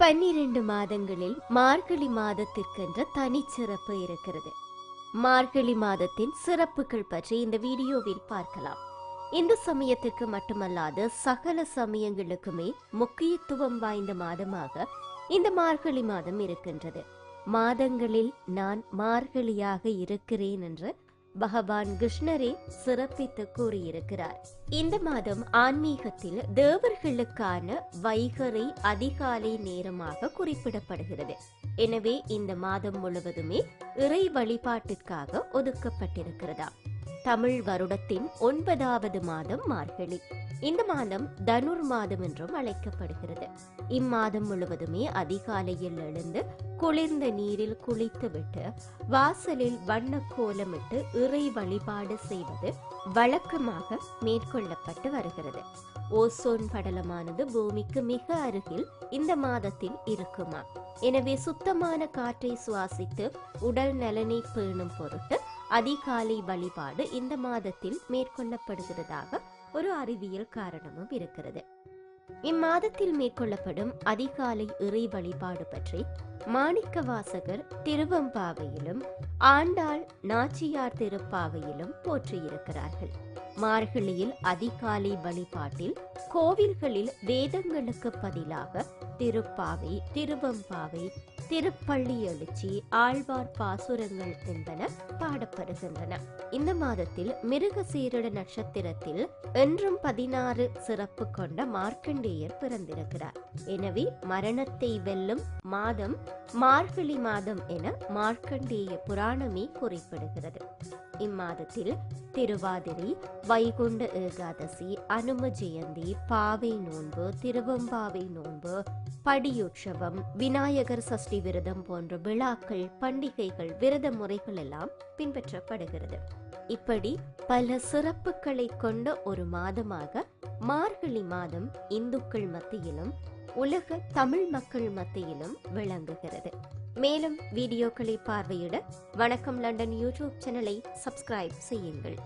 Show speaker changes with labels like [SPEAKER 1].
[SPEAKER 1] பன்னிரண்டு மாதங்களில் மார்கழி மாதத்திற்கென்ற தனிச்சிறப்பு இருக்கிறது. மார்கழி மாதத்தின் சிறப்புகள் பற்றி இந்த வீடியோவில் பார்க்கலாம். இந்து சமயத்திற்கு மட்டுமல்லாது சகல சமயங்களுக்குமே முக்கியத்துவம் வாய்ந்த மாதமாக இந்த மார்கழி மாதம் இருக்கின்றது. மாதங்களில் நான் மார்கழியாக இருக்கிறேன் என்று பகவான் கிருஷ்ணரே சிறப்பித்து கூறியிருக்கிறார். இந்த மாதம் ஆன்மீகத்தில் தேவர்களுக்கான வைகறை அதிகாலை நேரமாக குறிப்பிடப்படுகிறது. எனவே இந்த மாதம் முழுவதுமே இறை வழிபாட்டிற்காக ஒதுக்கப்பட்டிருக்கிறதா தமிழ் வருடத்தின் ஒன்பதாவது மாதம் மார்கழி. இந்த மாதம் தனுர் மாதம் என்றும் அழைக்கப்படுகிறது. இம்மாதம் முழுவதுமே அதிகாலையில் எழுந்து குளிர்ந்த நீரில் குளித்துவிட்டு வாசலில் வண்ண கோலமிட்டு இறை வழிபாடு செய்வது வழக்கமாக மேற்கொள்ளப்பட்டு வருகிறது. ஓசோன் படலமானது பூமிக்கு மிக அருகில் இந்த மாதத்தில் இருக்குமா எனவே சுத்தமான காற்றை சுவாசித்து உடல் நலனை பேணும் பொருட்டு அதிகாலை வழிபாடு இந்த மாதத்தில் மேற்கொள்ளப்படுகிறதாக ஒரு அறிவியல் காரணமும் இருக்கிறது. இம்மாதத்தில் மேற்கொள்ளப்படும் அதிகாலை இறை வழிபாடு பற்றி மாணிக்க வாசகர் திருவம்பாவையிலும் ஆண்டாள் நாச்சியார் திருப்பாவையிலும் போற்றியிருக்கிறார்கள். மார்கழியில் அதிகாலை வழிபாட்டில் கோவில்களில் வேதங்களுக்கு பதிலாக திருப்பாவை திருவம்பாவை திருப்பள்ளி எழுச்சி ஆழ்வார் பாசுரங்கள் என்பன பாடப்படுகின்றன. இந்த மாதத்தில் மிருக சீரட நட்சத்திரத்தில் என்றும் பதினாறு சிறப்பு கொண்ட மார்க்கண்டேயர் பிறந்திருக்கிறார். எனவே மரணத்தை வெல்லும் மாதம் மார்கழி மாதம் என மார்க்கண்டேய புராணமே குறிப்பிடுகிறது. இம்மாதத்தில் திருவாதிரை வைகுண்ட ஏகாதசி அனும ஜெயந்தி பாவை நோன்பு திருவம்பாவை நோன்பு படியுற்சவம் விநாயகர் சஷ்டி விரதம் போன்ற விழாக்கள் பண்டிகைகள் விரத முறைகள் எல்லாம் பின்பற்றப்படுகிறது. இப்படி பல சிறப்புகளை கொண்ட ஒரு மாதமாக மார்கழி மாதம் இந்துக்கள் மத்தியிலும் உலக தமிழ் மக்கள் மத்தியிலும் விளங்குகிறது. மேலும் வீடியோக்களை பார்வையிட வணக்கம் லண்டன் யூடியூப் சேனலை சப்ஸ்கிரைப் செய்யுங்கள்.